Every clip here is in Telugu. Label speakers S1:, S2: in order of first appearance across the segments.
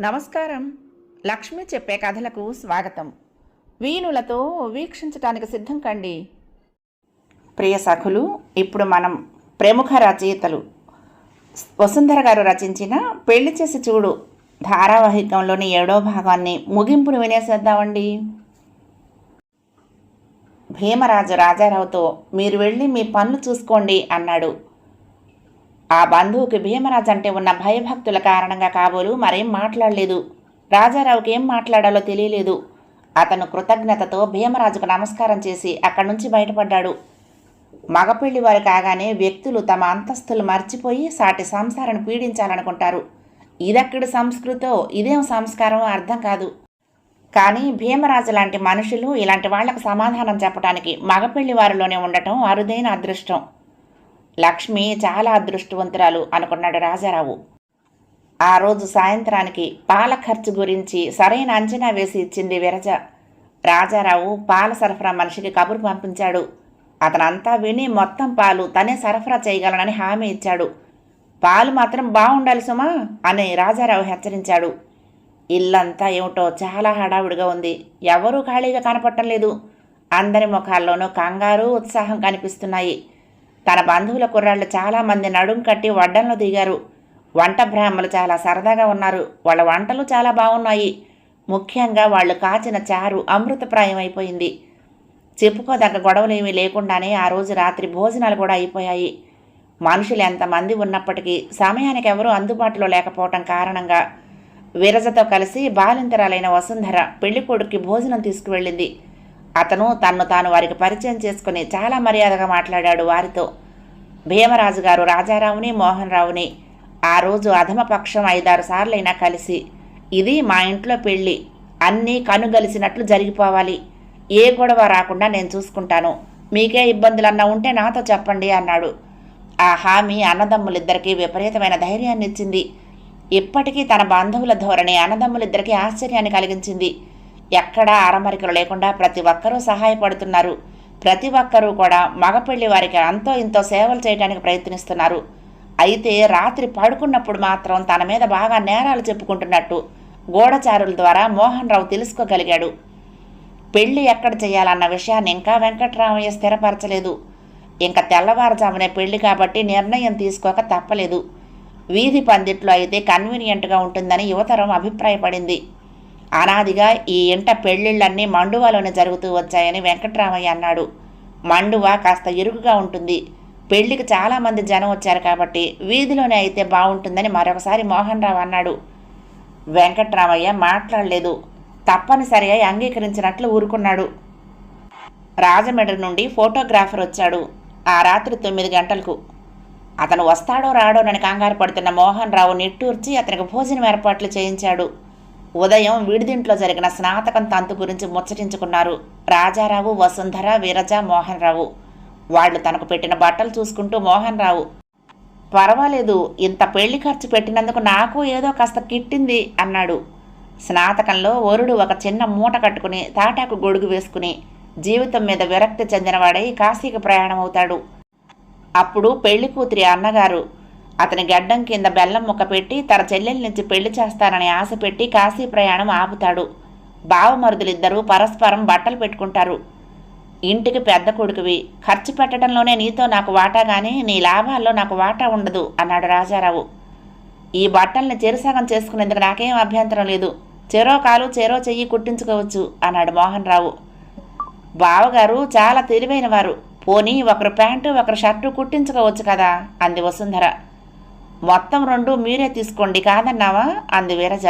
S1: నమస్కారం. లక్ష్మి చెప్పే కథలకు స్వాగతం. వీణులతో వీక్షించటానికి సిద్ధం కండి. ప్రియ సఖులు ఇప్పుడు మనం ప్రముఖ రచయితలు. వసుంధర గారు రచించిన పెళ్ళి చేసి చూడు ధారావాహికంలోని ఏడో భాగాన్ని ముగింపును వినేసేద్దామండి. భీమరాజు రాజారావుతో మీరు వెళ్ళి మీ పనులు చూసుకోండి అన్నాడు ఆ బంధువుకి భీమరాజు అంటే ఉన్న భయభక్తుల కారణంగా కాబోలు మరేం మాట్లాడలేదు. రాజారావుకి ఏం మాట్లాడాలో తెలియలేదు. అతను కృతజ్ఞతతో భీమరాజుకు నమస్కారం చేసి అక్కడి నుంచి బయటపడ్డాడు. మగపెళ్ళి వారు కాగానే వ్యక్తులు తమ అంతస్తులు మర్చిపోయి సాటి సంసారాన్ని పీడించాలనుకుంటారు. ఇదక్కడి సంస్కృతో ఇదేం సంస్కారమో అర్థం కాదు. కానీ భీమరాజు లాంటి మనుషులు ఇలాంటి వాళ్ళకు సమాధానం చెప్పడానికి మగపెళ్ళి వారిలోనే ఉండటం అరుదైన అదృష్టం. లక్ష్మి చాలా అదృష్టవంతురాలు అనుకున్నాడు రాజారావు. ఆ రోజు సాయంత్రానికి పాల ఖర్చు గురించి సరైన అంచనా వేసి ఇచ్చింది విరజ. రాజారావు పాల సరఫరా మనిషికి కబురు పంపించాడు. అతనంతా విని మొత్తం పాలు తనే సరఫరా చేయగలనని హామీ ఇచ్చాడు. పాలు మాత్రం బాగుండాలి సుమా అని రాజారావు హెచ్చరించాడు. ఇల్లంతా ఏమిటో చాలా హడావుడిగా ఉంది. ఎవరూ ఖాళీగా కనపడటం లేదు. అందరి ముఖాల్లోనూ కంగారు ఉత్సాహం కనిపిస్తున్నాయి. తన బంధువుల కుర్రాళ్ళు చాలామంది నడుం కట్టి వడ్డంలో దిగారు. వంట బ్రాహ్మలు చాలా సరదాగా ఉన్నారు. వాళ్ళ వంటలు చాలా బాగున్నాయి. ముఖ్యంగా వాళ్ళు కాచిన చారు అమృతప్రాయం అయిపోయింది చెప్పుకోదగ్గ గొడవలేమీ లేకుండానే ఆ రోజు రాత్రి భోజనాలు కూడా అయిపోయాయి. మనుషులు ఎంతమంది ఉన్నప్పటికీ సమయానికి ఎవరూ అందుబాటులో లేకపోవటం కారణంగా విరజతో కలిసి బాలింతరాలైన వసుంధర పెళ్ళికొడుక్కి భోజనం తీసుకువెళ్ళింది. అతను తన్ను తాను వారికి పరిచయం చేసుకుని చాలా మర్యాదగా మాట్లాడాడు. వారితో భీమరాజు గారు రాజారావుని మోహన్ రావుని ఆ రోజు అధమపక్షం ఐదారు సార్లైనా కలిసి ఇది మా ఇంట్లో పెళ్ళి అన్నీ కనుగలిసినట్లు జరిగిపోవాలి. ఏ గొడవ రాకుండా నేను చూసుకుంటాను. మీకే ఇబ్బందులన్నా ఉంటే నాతో చెప్పండి అన్నాడు. ఆ హామీ అన్నదమ్ములిద్దరికీ విపరీతమైన ధైర్యాన్ని ఇచ్చింది ఇప్పటికీ తన బంధువుల ధోరణి అన్నదమ్ములిద్దరికీ ఆశ్చర్యాన్ని కలిగించింది. ఎక్కడా ఆరంభరికలు లేకుండా ప్రతి ఒక్కరూ సహాయపడుతున్నారు. ప్రతి ఒక్కరూ కూడా మగపెళ్ళి వారికి అంతో ఇంతో సేవలు చేయడానికి ప్రయత్నిస్తున్నారు. అయితే రాత్రి పడుకున్నప్పుడు మాత్రం తన మీద బాగా నేరాలు చెప్పుకుంటున్నట్టు గూఢచారుల ద్వారా మోహన్ రావు తెలుసుకోగలిగాడు. పెళ్ళి ఎక్కడ చేయాలన్న విషయాన్ని ఇంకా వెంకట్రామయ్య స్థిరపరచలేదు. ఇంకా తెల్లవారుజామునే పెళ్ళి కాబట్టి నిర్ణయం తీసుకోక తప్పలేదు. వీధి పందిట్లో అయితే కన్వీనియంట్గా ఉంటుందని యువతరం అభిప్రాయపడింది. అనాదిగా ఈ ఇంట పెళ్ళిళ్ళన్నీ మండువాలోనే జరుగుతూ వచ్చాయని వెంకట్రామయ్య అన్నాడు. మండువ కాస్త ఇరుకుగా ఉంటుంది. పెళ్ళికి చాలామంది జనం వచ్చారు కాబట్టి వీధిలోనే అయితే బాగుంటుందని మరొకసారి మోహన్ రావు అన్నాడు. వెంకట్రామయ్య మాట్లాడలేదు. తప్పనిసరిగా అంగీకరించినట్లు ఊరుకున్నాడు. రాజమండ్రి నుండి ఫోటోగ్రాఫర్ వచ్చాడు. ఆ రాత్రి తొమ్మిది గంటలకు. అతను వస్తాడో రాడోనని కంగారు పడుతున్న మోహన్ రావు నిట్టూర్చి అతనికి భోజనం ఏర్పాట్లు చేయించాడు. ఉదయం విడిదింట్లో జరిగిన స్నాతకం తంతు గురించి ముచ్చటించుకున్నారు రాజారావు వసుంధర వీరజ మోహన్ రావు వాళ్ళు తనకు పెట్టిన బట్టలు చూసుకుంటూ మోహన్ రావు పర్వాలేదు ఇంత పెళ్ళి ఖర్చు పెట్టినందుకు నాకు ఏదో కాస్త కిట్టింది అన్నాడు. స్నాతకంలో వరుడు ఒక చిన్న మూట కట్టుకుని తాటాకు గొడుగు వేసుకుని జీవితం మీద విరక్తి చెందినవాడై కాశీకి ప్రయాణం అవుతాడు అప్పుడు పెళ్ళి కూతురి అన్నగారు అతని గడ్డం కింద బెల్లం ముక్క పెట్టి తన చెల్లెల నుంచి పెళ్ళి చేస్తానని ఆశ పెట్టి కాశీ ప్రయాణం ఆపుతాడు. బావమరుదులిద్దరూ పరస్పరం బట్టలు పెట్టుకుంటారు. ఇంటికి పెద్ద కొడుకువి ఖర్చు పెట్టడంలోనే నీతో నాకు వాటా కానీ నీ లాభాల్లో నాకు వాటా ఉండదు అన్నాడు రాజారావు. ఈ బట్టల్ని చెరుసగం చేసుకునేందుకు నాకేం అభ్యంతరం లేదు. చెరో కాలు చెరో చెయ్యి కుట్టించుకోవచ్చు అన్నాడు మోహన్ రావు బావగారు చాలా తెలివైన వారు పోనీ ఒకరు ప్యాంటు ఒకరు షర్టు కుట్టించుకోవచ్చు కదా అంది వసుంధర. మొత్తం రెండు మీరే తీసుకోండి కాదన్నావా? అంది విరజ.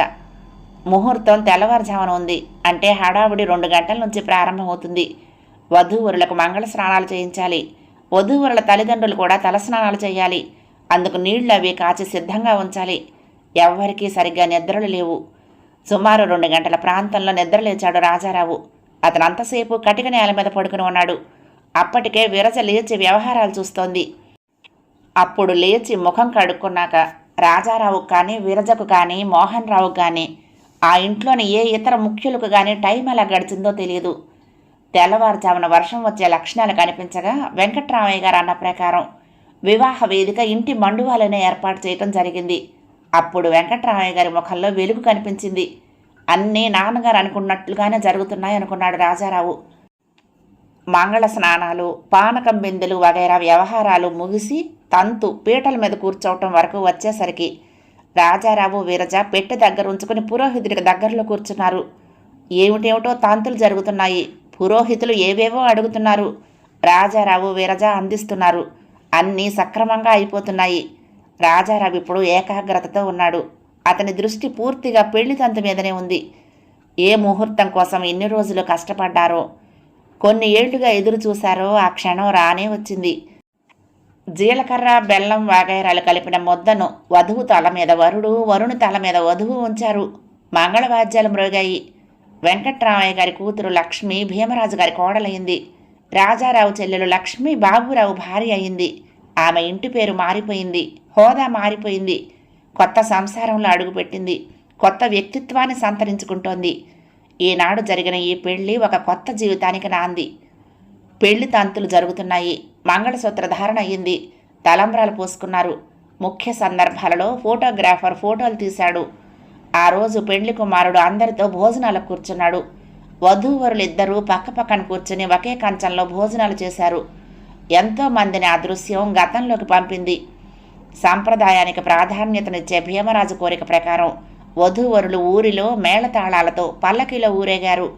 S1: ముహూర్తం తెల్లవారుజామున ఉంది. అంటే హడావుడి రెండు గంటల నుంచి ప్రారంభమవుతుంది. వధూవరులకు మంగళ స్నానాలు చేయించాలి. వధూవరుల తల్లిదండ్రులు కూడా తలస్నానాలు చేయాలి. అందుకు నీళ్ళు అవి కాచి సిద్ధంగా ఉంచాలి. ఎవ్వరికీ సరిగ్గా నిద్రలు లేవు. సుమారు రెండు గంటల ప్రాంతంలో నిద్రలేచాడు రాజారావు. అతను అంతసేపు కటిక నేల మీద పడుకుని ఉన్నాడు. అప్పటికే విరజ లేచి వ్యవహారాలు చూస్తోంది. అప్పుడు లేచి ముఖం కడుక్కున్నాక రాజారావు కానీ విరజకు కానీ మోహన్ రావు కానీ ఆ ఇంట్లోని ఏ ఇతర ముఖ్యులకు కానీ టైం ఎలా గడిచిందో తెలియదు. తెల్లవారుజామున వర్షం వచ్చే లక్షణాలు కనిపించగా వెంకట్రామయ్య గారు అన్న ప్రకారం వివాహ వేదిక ఇంటి మండువాలనే ఏర్పాటు చేయటం జరిగింది. అప్పుడు వెంకట్రామయ్య గారి ముఖంలో వెలుగు కనిపించింది. అన్నీ నాన్నగారు అనుకున్నట్లుగానే జరుగుతున్నాయి అనుకున్నాడు రాజారావు. మంగళ స్నానాలు పానకం బిందెలు వగైరా వ్యవహారాలు ముగిసి తంతు పీటల మీద కూర్చోవటం వరకు వచ్చేసరికి రాజారావు వీరజ పెట్టె దగ్గర ఉంచుకుని పురోహితుడికి దగ్గరలో కూర్చున్నారు. ఏమిటేమిటో తంతులు జరుగుతున్నాయి. పురోహితులు ఏవేవో అడుగుతున్నారు. రాజారావు వీరజ అందిస్తున్నారు. అన్నీ సక్రమంగా అయిపోతున్నాయి. రాజారావు ఇప్పుడు ఏకాగ్రతతో ఉన్నాడు. అతని దృష్టి పూర్తిగా పెళ్ళి తంతు మీదనే ఉంది. ఏ ముహూర్తం కోసం ఎన్ని రోజులు కష్టపడ్డారో కొన్ని ఏళ్ళుగా ఎదురు చూశారో ఆ క్షణం రానే వచ్చింది. జీలకర్ర బెల్లం వాగైరాలు కలిపిన ముద్దను వధువు తల మీద వరుడు వరుణు తల మీద వధువు ఉంచారు. మంగళవాద్యాలు మ్రోగాయి వెంకట్రామయ్య గారి కూతురు లక్ష్మి భీమరాజు గారి కోడలయ్యింది రాజారావు చెల్లెలు లక్ష్మి బాబురావు భార్య అయింది. ఆమె ఇంటి పేరు మారిపోయింది. హోదా మారిపోయింది. కొత్త సంసారంలో అడుగుపెట్టింది. కొత్త వ్యక్తిత్వాన్ని సంతరించుకుంటోంది. ఈనాడు జరిగిన ఈ పెళ్ళి ఒక కొత్త జీవితానికి నాంది. పెళ్ళి తంతులు జరుగుతున్నాయి. మంగళసూత్ర ధారణ అయ్యింది. తలంబ్రాలు పోసుకున్నారు. ముఖ్య సందర్భాలలో ఫోటోగ్రాఫర్ ఫోటోలు తీశాడు. ఆ రోజు పెళ్ళి కుమారుడు అందరితో భోజనాలకు కూర్చున్నాడు. వధూవరులు ఇద్దరూ పక్కపక్కన కూర్చుని ఒకే కంచంలో భోజనాలు చేశారు. ఎంతో మందిని ఆ దృశ్యం గతంలోకి పంపింది. సాంప్రదాయానికి ప్రాధాన్యతనిచ్చే భీమరాజు కోరిక ప్రకారం వధూవరులు ఊరిలో మేళతాళాలతో పల్లకిలో ఊరేగారు.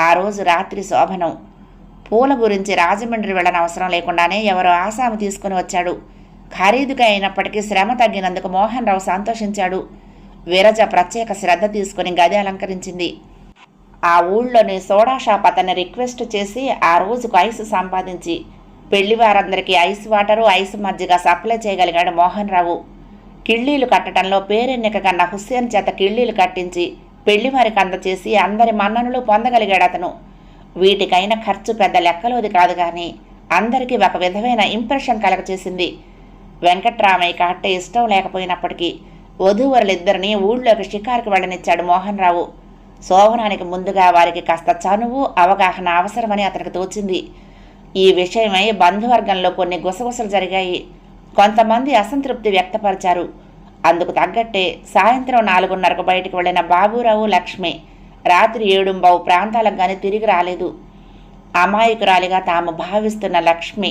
S1: ఆ రోజు రాత్రి శోభనం. పూల గురించి రాజమండ్రి వెళ్ళని అవసరం లేకుండానే ఎవరో ఆసాము తీసుకుని వచ్చాడు. ఖరీదుగా అయినప్పటికీ శ్రమ తగ్గినందుకు మోహన్ రావు సంతోషించాడు. విరజ ప్రత్యేక శ్రద్ధ తీసుకుని గది అలంకరించింది. ఆ ఊళ్ళోని సోడా షాప్ అతన్ని రిక్వెస్ట్ చేసి ఆ రోజుకు ఐస్ సంపాదించి పెళ్ళివారందరికీ ఐస్ వాటరు ఐస్ మజ్జిగ సప్లై చేయగలిగాడు మోహన్ రావు. కిళ్ళీలు కట్టడంలో పేరెన్నిక కన్నా హుస్సేన్ చేత కిళ్ళీలు కట్టించి పెళ్ళివారికి అందచేసి అందరి మన్ననలు పొందగలిగాడు అతను. వీటికైన ఖర్చు పెద్ద లెక్కలోది కాదు కానీ అందరికీ ఒక విధమైన ఇంప్రెషన్ కలగచేసింది. వెంకట్రామయ్యకి అట్టే ఇష్టం లేకపోయినప్పటికీ వధూవరులిద్దరినీ ఊళ్ళోకి షికారుకు వెళ్ళనిచ్చాడు మోహన్ రావు శోభనానికి ముందుగా వారికి కాస్త చనువు అవగాహన అవసరమని అతనికి తోచింది. ఈ విషయమై బంధువర్గంలో కొన్ని గుసగుసలు జరిగాయి. కొంతమంది అసంతృప్తి వ్యక్తపరిచారు. అందుకు తగ్గట్టే సాయంత్రం నాలుగున్నరకు బయటకు వెళ్ళిన బాబురావు లక్ష్మి రాత్రి ఏడుంబావు ప్రాంతాలకు కానీ తిరిగి రాలేదు. అమాయకురాలిగా తాము భావిస్తున్న లక్ష్మి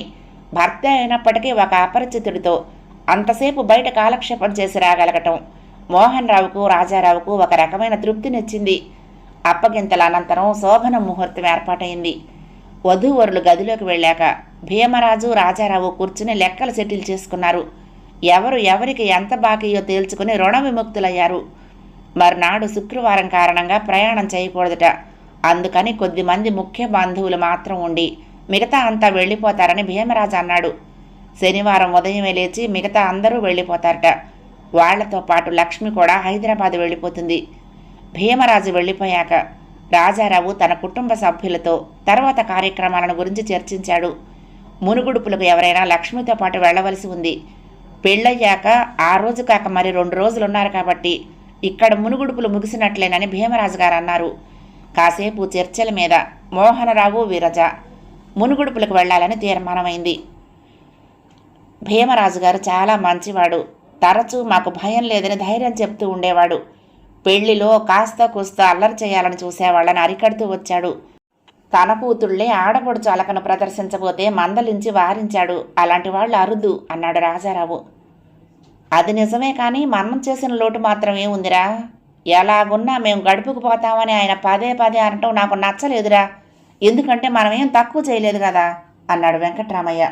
S1: భర్త అయినప్పటికీ ఒక అపరిచితుడితో అంతసేపు బయట కాలక్షేపం చేసి రాగలగటం మోహన్ రావుకు రాజారావుకు ఒక రకమైన తృప్తినిచ్చింది అప్పగింతల అనంతరం శోభన ముహూర్తం ఏర్పాటైంది వధూవరులు గదిలోకి వెళ్ళాక భీమరాజు రాజారావు కూర్చుని లెక్కలు సెటిల్ చేసుకున్నారు. ఎవరు ఎవరికి ఎంత బాకీయో తేల్చుకుని రుణ విముక్తులయ్యారు. మర్నాడు శుక్రవారం కారణంగా ప్రయాణం చేయకూడదట. అందుకని కొద్దిమంది ముఖ్య బంధువులు మాత్రం ఉండి మిగతా అంతా వెళ్ళిపోతారని భీమరాజు అన్నాడు. శనివారం ఉదయమే లేచి మిగతా అందరూ వెళ్ళిపోతారట. వాళ్ళతో పాటు లక్ష్మి కూడా హైదరాబాద్ వెళ్ళిపోతుంది. భీమరాజు వెళ్ళిపోయాక రాజారావు తన కుటుంబ సభ్యులతో తర్వాత కార్యక్రమాలను గురించి చర్చించాడు. మునుగుడుపులకు ఎవరైనా లక్ష్మితో పాటు వెళ్ళవలసి ఉంది. పెళ్ళయ్యాక ఆ రోజు కాక మరి రెండు రోజులు ఉన్నారు కాబట్టి ఇక్కడ మునుగుడుపులు ముగిసినట్లేనని భీమరాజు గారు అన్నారు. కాసేపు చర్చల మీద మోహనరావు విరజ మునుగుడుపులకు వెళ్ళాలని తీర్మానమైంది. భీమరాజు గారు చాలా మంచివాడు. తరచూ మాకు భయం లేదని ధైర్యం చెప్తూ ఉండేవాడు. పెళ్ళిలో కాస్త కూస్త అల్లరి చేయాలని చూసేవాళ్ళని అరికడుతూ వచ్చాడు. తన కూతుళ్ళే ఆడపడుచు అలకను ప్రదర్శించబోతే మందలించి వారించాడు. అలాంటి వాళ్ళు అరుదు అన్నాడు రాజారావు. అది నిజమే కానీ మనం చేసిన లోటు మాత్రమే ఉందిరా ఎలాగున్నా మేము గడుపుకు పోతామని ఆయన పదే పదే అనటం నాకు నచ్చలేదురా. ఎందుకంటే మనమేం తక్కువ చేయలేదు కదా? అన్నాడు వెంకట్రామయ్య.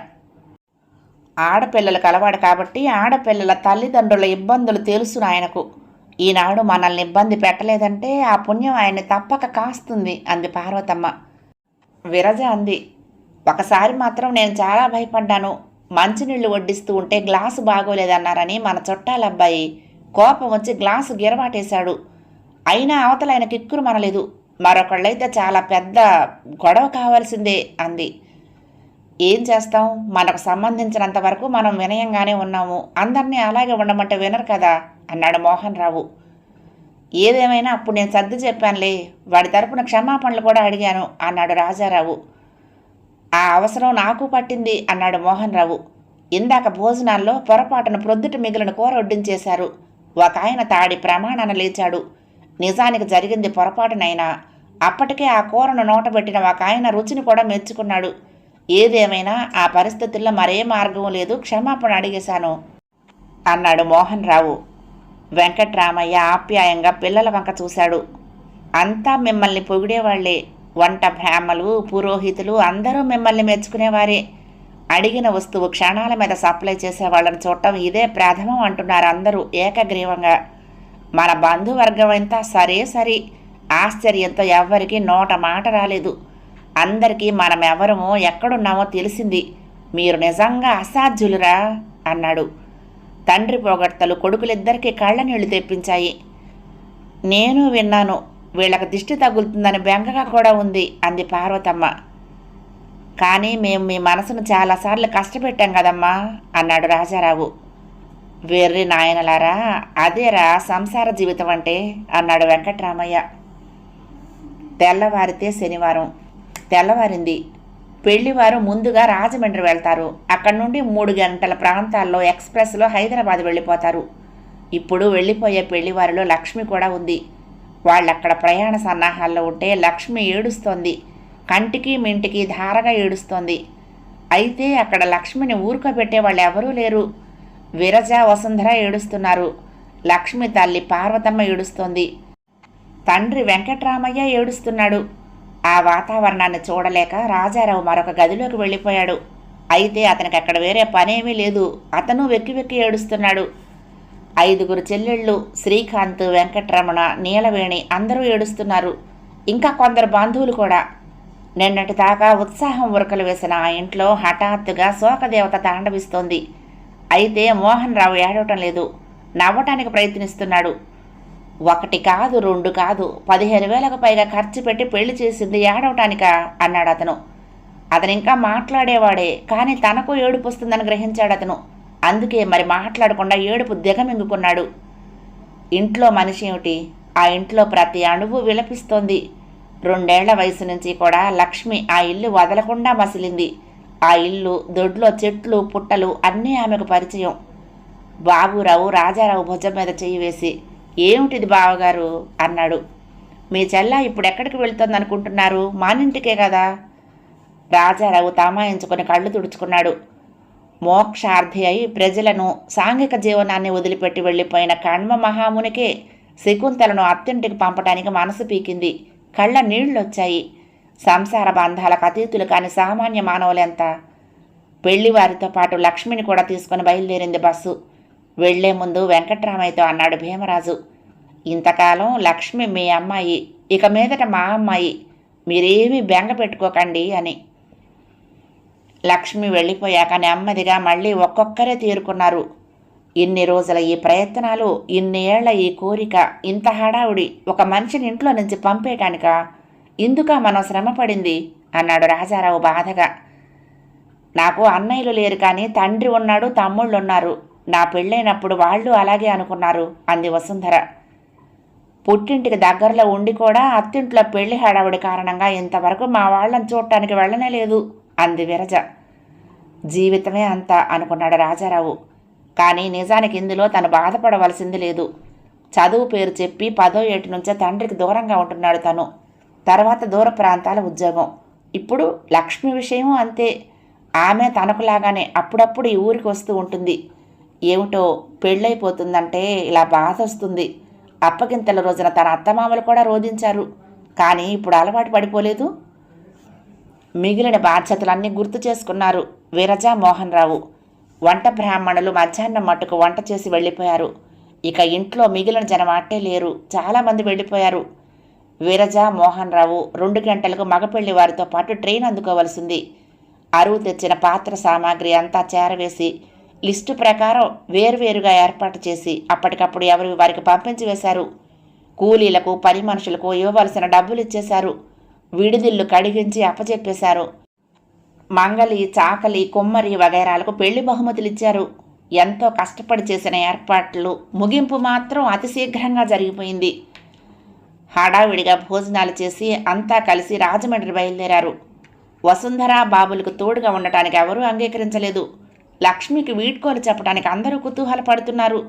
S1: ఆడపిల్లలకు కలవాడు కాబట్టి ఆడపిల్లల తల్లిదండ్రుల ఇబ్బందులు తెలుసు ఆయనకు ఈనాడు మనల్ని ఇబ్బంది పెట్టలేదంటే ఆ పుణ్యం ఆయన్ని తప్పక కాస్తుంది అంది పార్వతమ్మ. విరజ అంది ఒకసారి మాత్రం నేను చాలా భయపడ్డాను. మంచినీళ్ళు వడ్డిస్తూ ఉంటే గ్లాసు బాగోలేదన్నారని మన చుట్టాలబ్బాయి కోపం వచ్చి గ్లాసు గిరవాటేశాడు అయినా అవతల ఆయన కిక్కురు మనలేదు. మరొకళ్ళైతే చాలా పెద్ద గొడవ కావాల్సిందే అంది. ఏం చేస్తాం? మనకు సంబంధించినంత వరకు మనం వినయంగానే ఉన్నాము. అందరినీ అలాగే ఉండమంటే వినరు కదా? అన్నాడు మోహన్ రావు ఏదేమైనా అప్పుడు నేను సర్ది చెప్పానులే. వాడి తరపున క్షమాపణలు కూడా అడిగాను అన్నాడు రాజారావు. ఆ అవసరం నాకు పట్టింది అన్నాడు మోహన్ రావు ఇందాక భోజనాల్లో పొరపాటున ప్రొద్దుట మిగిలిన కూర వడ్డించేశారు. ఒక ఆయన తాడి ప్రమాణాన లేచాడు. నిజానికి జరిగింది పొరపాటునైనా. అప్పటికే ఆ కూరను నోటబెట్టిన ఒక ఆయన రుచిని కూడా మెచ్చుకున్నాడు. ఏదేమైనా ఆ పరిస్థితుల్లో మరే మార్గం లేదు క్షమాపణ అడిగేశాను అన్నాడు మోహన్ రావు వెంకట్రామయ్య ఆప్యాయంగా పిల్లల వంక చూశాడు. అంతా మిమ్మల్ని పొగిడేవాళ్ళే. వంట బ్రాహ్మలు పురోహితులు అందరూ మిమ్మల్ని మెచ్చుకునేవారే. అడిగిన వస్తువు క్షణాల మీద సప్లై చేసే వాళ్ళని చూడటం ఇదే ప్రథమం అంటున్నారు అందరూ ఏకగ్రీవంగా. మన బంధువర్గం అంతా సరే సరే. ఆశ్చర్యంతో ఎవ్వరికీ నోట మాట రాలేదు. అందరికీ మనం ఎవరమో ఎక్కడున్నామో తెలిసింది. మీరు నిజంగా అసాధ్యులురా? అన్నాడు. తండ్రి పోగొట్టలు కొడుకులిద్దరికీ కళ్ళ నీళ్ళు తెప్పించాయి. నేను విన్నాను వీళ్ళకి దిష్టి తగులుతుందని బెంగగా కూడా ఉంది అంది పార్వతమ్మ. కానీ మేము మీ మనసును చాలాసార్లు కష్టపెట్టాం కదమ్మా అన్నాడు రాజారావు. వెర్రి నాయనలారా అదేరా సంసార జీవితం అంటే అన్నాడు వెంకట్రామయ్య. తెల్లవారితే శనివారం. తెల్లవారింది. పెళ్ళివారు ముందుగా రాజమండ్రి వెళ్తారు. అక్కడి నుండి మూడు గంటల ప్రాంతాల్లో ఎక్స్ప్రెస్లో హైదరాబాద్ వెళ్ళిపోతారు. ఇప్పుడు వెళ్ళిపోయే పెళ్ళివారిలో లక్ష్మి కూడా ఉంది. వాళ్ళక్కడ ప్రయాణ సన్నాహాల్లో ఉంటే లక్ష్మి ఏడుస్తోంది. కంటికి మింటికి ధారగా ఏడుస్తోంది. అయితే అక్కడ లక్ష్మిని ఊరుకోబెట్టే వాళ్ళు ఎవరూ లేరు. విరజ వసుంధర ఏడుస్తున్నారు. లక్ష్మి తల్లి పార్వతమ్మ ఏడుస్తోంది. తండ్రి వెంకట్రామయ్య ఏడుస్తున్నాడు. ఆ వాతావరణాన్ని చూడలేక రాజారావు మరొక గదిలోకి వెళ్ళిపోయాడు. అయితే అతనికి అక్కడ వేరే పనేమీ లేదు. అతను వెక్కి వెక్కి ఏడుస్తున్నాడు. ఐదుగురు చెల్లెళ్ళు శ్రీకాంత్ వెంకట్రమణ నీలవేణి అందరూ ఏడుస్తున్నారు. ఇంకా కొందరు బంధువులు కూడా. నిన్నటి దాకా ఉత్సాహం ఉరకలు వేసిన ఆ ఇంట్లో హఠాత్తుగా శోకదేవత తాండవిస్తోంది. అయితే మోహన్ రావు ఏడవటం లేదు. నవ్వటానికి ప్రయత్నిస్తున్నాడు. ఒకటి కాదు రెండు కాదు పదిహేను వేలకు పైగా ఖర్చు పెట్టి పెళ్ళి చేసింది ఏడవటానికా అన్నాడు అతను అతను ఇంకా మాట్లాడేవాడే కానీ తనకు ఏడుపు వస్తుందని గ్రహించాడు అతను అందుకే మరి మాట్లాడకుండా ఏడుపు దిగమింగుకున్నాడు. ఇంట్లో మనిషి ఏమిటి? ఆ ఇంట్లో ప్రతి అణువు విలపిస్తోంది. రెండేళ్ళ వయసు నుంచి కూడా లక్ష్మి ఆ ఇల్లు వదలకుండా మసిలింది. ఆ ఇల్లు దొడ్లో చెట్లు పుట్టలు అన్నీ ఆమెకు పరిచయం. బాబురావు రాజారావు భుజం మీద చెయ్యి వేసి ఏమిటిది బావగారు? అన్నాడు. మీ చెల్ల ఇప్పుడు ఎక్కడికి వెళ్తుంది అనుకుంటున్నారు మానింటికే కదా? రాజారావు తమాయించుకొని కళ్ళు తుడుచుకున్నాడు. మోక్షార్థి అయి ప్రజలను సాంఘిక జీవనాన్ని వదిలిపెట్టి వెళ్ళిపోయిన కణ్మ మహామునికే శకుంతలను అత్తింటికి పంపటానికి మనసు పీకింది. కళ్ళ నీళ్ళొచ్చాయి సంసార బంధాలకు అతీతులు కాని సామాన్య మానవులెంత పెళ్ళివారితో పాటు లక్ష్మిని కూడా తీసుకుని బయలుదేరింది బస్సు. వెళ్ళే ముందు వెంకట్రామయ్యతో అన్నాడు భీమరాజు. ఇంతకాలం లక్ష్మి మీ అమ్మాయి ఇక మీదట మా అమ్మాయి. మీరేమీ బెంగ పెట్టుకోకండి అని. లక్ష్మి వెళ్ళిపోయాక నెమ్మదిగా మళ్ళీ ఒక్కొక్కరే తీరుకున్నారు. ఇన్ని రోజుల ఈ ప్రయత్నాలు ఇన్ని ఏళ్ళ ఈ కోరిక ఇంత హడావుడి ఒక మనిషిని ఇంట్లో నుంచి పంపేయటానిక ఇందుక మనం శ్రమపడింది? అన్నాడు రాజారావు బాధగా. నాకు అన్నయ్యలు లేరు కానీ తండ్రి ఉన్నాడు తమ్ముళ్ళు ఉన్నారు నా పెళ్ళైనప్పుడు వాళ్ళు అలాగే అనుకున్నారు అంది వసుంధర. పుట్టింటికి దగ్గరలో ఉండి కూడా అత్తింట్లో పెళ్ళి హడావుడి కారణంగా ఇంతవరకు మా వాళ్ళని చూడటానికి వెళ్ళనే లేదు అంది విరజ. జీవితమే అంత అనుకున్నాడు రాజారావు. కానీ నిజానికి ఇందులో తను బాధపడవలసింది లేదు. చదువు పేరు చెప్పి పదో ఏటి నుంచే తండ్రికి దూరంగా ఉంటున్నాడు తను. తర్వాత దూర ప్రాంతాల ఉద్యోగం. ఇప్పుడు లక్ష్మి విషయం అంతే. ఆమె తనకులాగానే అప్పుడప్పుడు ఈ ఊరికి వస్తూ ఉంటుంది. ఏమిటో పెళ్ళైపోతుందంటే ఇలా బాధ వస్తుంది. అప్పగింతల రోజున తన అత్తమామలు కూడా రోధించారు. కానీ ఇప్పుడు అలవాటు పడిపోలేదు. మిగిలిన బాధ్యతలన్నీ గుర్తు చేసుకున్నారు విరజా మోహన్ రావు వంట బ్రాహ్మణులు మధ్యాహ్నం మట్టుకు వంట చేసి వెళ్ళిపోయారు. ఇక ఇంట్లో మిగిలిన జనం అట్టే లేరు. చాలామంది వెళ్ళిపోయారు. విరజ మోహన్ రావు రెండు గంటలకు మగపెళ్ళి వారితో పాటు ట్రైన్ అందుకోవలసింది. అరువు తెచ్చిన పాత్ర సామాగ్రి అంతా చేరవేసి లిస్టు ప్రకారం వేరువేరుగా ఏర్పాటు చేసి అప్పటికప్పుడు ఎవరు వారికి పంపించి వేశారు. కూలీలకు పని మనుషులకు ఇవ్వవలసిన డబ్బులు ఇచ్చేశారు. విడిదిల్లు కడిగించి అప్పచెప్పేశారు. మంగలి చాకలి కుమ్మరి వగైరాలకు పెళ్ళి బహుమతులు ఇచ్చారు ఎంతో కష్టపడి చేసిన ఏర్పాట్లు ముగింపు మాత్రం అతి శీఘ్రంగా జరిగిపోయింది. హడావిడిగా భోజనాలు చేసి అంతా కలిసి రాజమండ్రి బయలుదేరారు. వసుంధర బాబులకు తోడుగా ఉండటానికి ఎవరూ అంగీకరించలేదు. లక్ష్మికి వీడ్కోలు చెప్పడానికి అందరూ కుతూహలపడుతున్నారు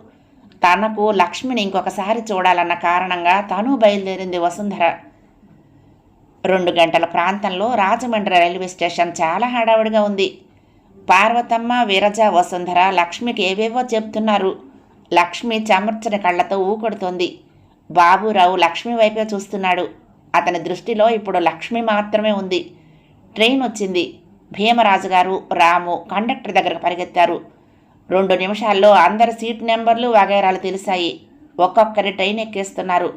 S1: తనకు లక్ష్మిని ఇంకొకసారి చూడాలన్న కారణంగా తను బయలుదేరింది వసుంధర. రెండు గంటల ప్రాంతంలో రాజమండ్రి రైల్వే స్టేషన్ చాలా హడావుడిగా ఉంది. పార్వతమ్మ విరజ వసుంధర లక్ష్మికి ఏవేవో చెప్తున్నారు. లక్ష్మి చెమర్చని కళ్ళతో ఊకొడుతోంది. బాబురావు లక్ష్మి వైపే చూస్తున్నాడు. అతని దృష్టిలో ఇప్పుడు లక్ష్మి మాత్రమే ఉంది. ట్రైన్ వచ్చింది. భీమరాజు గారు రాము కండక్టర్ దగ్గరకు పరిగెత్తారు. రెండు నిమిషాల్లో అందరి సీట్ నెంబర్లు వగైరాలు తెలిసాయి. ఒక్కొక్కరి ట్రైన్ ఎక్కేస్తున్నారు.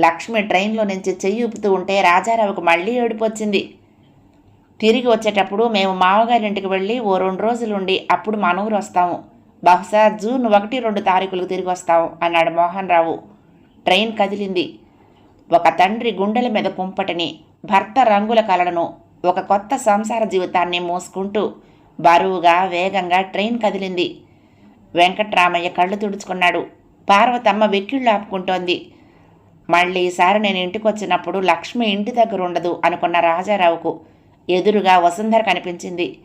S1: లక్ష్మి ట్రైన్లో నుంచి చెయ్యి ఊపుతూ ఉంటే రాజారావుకు మళ్ళీ ఏడుపు వచ్చింది తిరిగి వచ్చేటప్పుడు మేము మామగారింటికి వెళ్ళి ఓ రెండు రోజులు ఉండి అప్పుడు మన ఊరు వస్తాము. బహుశా జూన్ ఒకటి రెండు తారీఖులకు తిరిగి వస్తాము అన్నాడు మోహన్ రావు ట్రైన్ కదిలింది. ఒక తండ్రి గుండెల మీద కుంపటిని భర్త రంగుల కలలను ఒక కొత్త సంసార జీవితాన్ని మోసుకుంటూ బరువుగా వేగంగా ట్రైన్ కదిలింది. వెంకట్రామయ్య కళ్ళు తుడుచుకున్నాడు. పార్వతమ్మ వెక్కిళ్ళు ఆపుకుంటోంది. మళ్ళీ ఈసారి నేను ఇంటికి వచ్చినప్పుడు లక్ష్మి ఇంటి దగ్గర ఉండదు అనుకున్న రాజారావుకు ఎదురుగా వసుంధర కనిపించింది.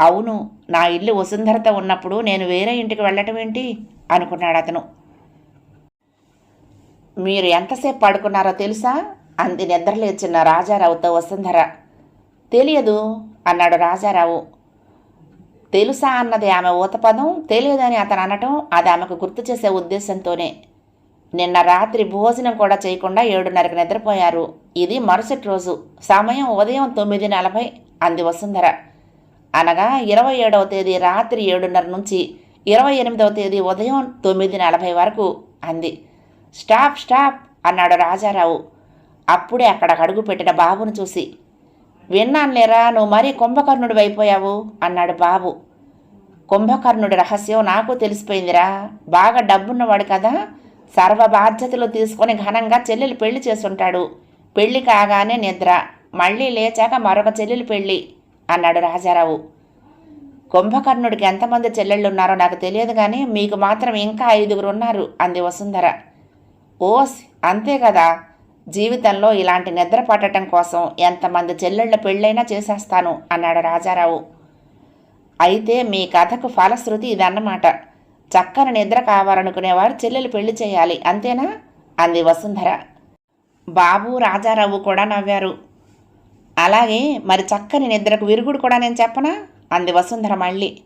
S1: అవును నా ఇల్లు వసుంధరతో ఉన్నప్పుడు నేను వేరే ఇంటికి వెళ్ళటం ఏంటి? అనుకున్నాడు అతను. మీరు ఎంతసేపు పడుకున్నారో తెలుసా? అంది నిద్రలేచిన రాజారావుతో వసుంధర. తెలియదు అన్నాడు రాజారావు. తెలుసా అన్నది ఆమె ఊతపదం? తెలియదని అతను అనటం అది ఆమెకు గుర్తు చేసే ఉద్దేశంతోనే. నిన్న రాత్రి భోజనం కూడా చేయకుండా ఏడున్నరకు నిద్రపోయారు. ఇది మరుసటి రోజు. సమయం ఉదయం తొమ్మిది నలభై. అంది వసుంధర. అనగా ఇరవై ఏడవ తేదీ రాత్రి ఏడున్నర నుంచి ఇరవై ఎనిమిదవ తేదీ ఉదయం తొమ్మిది నలభై వరకు అంది. స్టాప్ స్టాప్ అన్నాడు రాజారావు. అప్పుడే అక్కడ అడుగు పెట్టిన బాబును చూసి. విన్నానులేరా నువ్వు మరీ కుంభకర్ణుడు అయిపోయావు అన్నాడు బాబు. కుంభకర్ణుడి రహస్యం నాకు తెలిసిపోయిందిరా. బాగా డబ్బున్నవాడు కదా సర్వ బాధ్యతలు తీసుకొని ఘనంగా చెల్లెలు పెళ్ళి చేసుంటాడు పెళ్ళి కాగానే నిద్ర మళ్ళీ లేచాక మరొక చెల్లెలు పెళ్ళి అన్నాడు రాజారావు. కుంభకర్ణుడికి ఎంతమంది చెల్లెళ్ళు ఉన్నారో నాకు తెలియదు కానీ మీకు మాత్రం ఇంకా ఐదుగురు ఉన్నారు అంది వసుంధర. ఓస్ అంతే కదా. జీవితంలో ఇలాంటి నిద్ర పట్టడం కోసం ఎంతమంది చెల్లెళ్ళ పెళ్ళైనా చేసేస్తాను అన్నాడు రాజారావు. అయితే మీ కథకు ఫలశ్రుతి ఇదన్నమాట. చక్కని నిద్ర కావాలనుకునేవారు చెల్లెలు పెళ్ళి చేయాలి అంతేనా? అంది వసుంధర. బాబు రాజారావు కూడా నవ్వారు. అలాగే మరి చక్కని నిద్రకు విరుగుడు కూడా నేను చెప్పనా? అంది వసుంధర మళ్ళీ.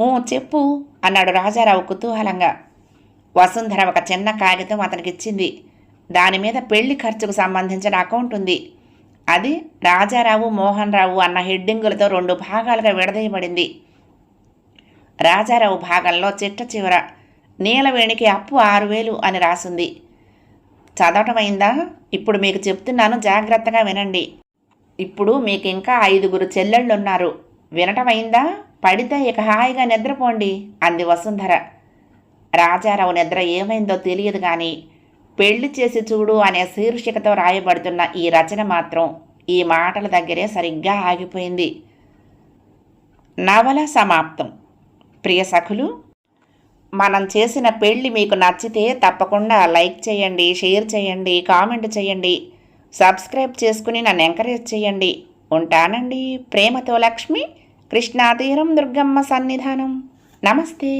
S1: ఓ చెప్పు అన్నాడు రాజారావు కుతూహలంగా. వసుంధర ఒక చిన్న కాగితం అతనికిచ్చింది. దాని మీద పెళ్ళి ఖర్చుకు సంబంధించిన అకౌంట్ ఉంది. అది రాజారావు మోహన్ రావు అన్న హెడ్డింగులతో రెండు భాగాలుగా విడదీయబడింది. రాజారావు భాగంలో చిట్ట చివర నీలవేణికి అప్పు ఆరు వేలు అని రాసింది. చదవటం అయిందా ఇప్పుడు మీకు చెప్తున్నాను జాగ్రత్తగా వినండి. ఇప్పుడు మీకు ఇంకా ఐదుగురు చెల్లెళ్ళు ఉన్నారు పడితే ఇక హాయిగా నిద్రపోండి అంది వసుంధర. రాజారావు నిద్ర ఏమైందో తెలియదు కానీ పెళ్ళి చేసి చూడు అనే శీర్షికతో రాయబడుతున్న ఈ రచన మాత్రం ఈ మాటల దగ్గరే సరిగ్గా ఆగిపోయింది. నవల సమాప్తం. ప్రియ సఖులు మనం చేసిన పెళ్ళి మీకు నచ్చితే తప్పకుండా లైక్ చేయండి షేర్ చేయండి కామెంట్ చేయండి సబ్స్క్రైబ్ చేసుకుని నన్ను ఎంకరేజ్ చేయండి. ఉంటానండి ప్రేమతో లక్ష్మి కృష్ణాతీరం దుర్గమ్మ సన్నిధానం. నమస్తే.